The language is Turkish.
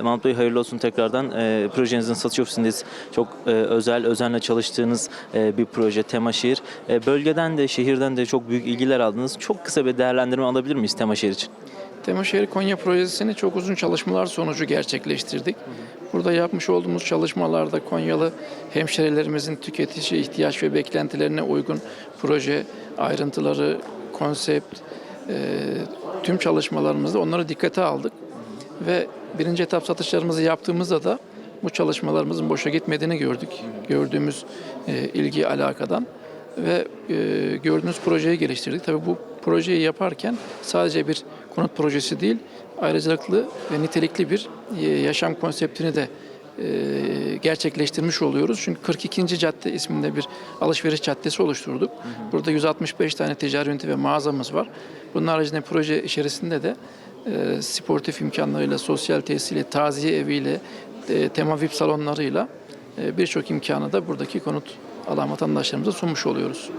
Mahmut Bey hayırlı olsun tekrardan. E, projenizin satış ofisindeyiz. Çok e, özel, özenle çalıştığınız e, bir proje Temaşehir. E, bölgeden de şehirden de çok büyük ilgiler aldınız. Çok kısa bir değerlendirme alabilir miyiz Temaşehir için? Temoşehir Konya projesini çok uzun çalışmalar sonucu gerçekleştirdik. Burada yapmış olduğumuz çalışmalarda Konyalı hemşerilerimizin tüketici ihtiyaç ve beklentilerine uygun proje ayrıntıları, konsept, e, tüm çalışmalarımızda onları dikkate aldık. Ve birinci etap satışlarımızı yaptığımızda da bu çalışmalarımızın boşa gitmediğini gördük. Gördüğümüz e, ilgi alakadan ve e, gördüğünüz projeyi geliştirdik. Tabii bu projeyi yaparken sadece bir konut projesi değil, ayrıcalıklı ve nitelikli bir e, yaşam konseptini de e, gerçekleştirmiş oluyoruz. Çünkü 42. Cadde isminde bir alışveriş caddesi oluşturduk. Burada 165 tane ticari ünite ve mağazamız var. Bunun haricinde proje içerisinde de e, sportif imkanlarıyla, sosyal tesisiyle, taziye eviyle, e, tema VIP salonlarıyla e, birçok imkanı da buradaki konut alan vatandaşlarımıza sunmuş oluyoruz.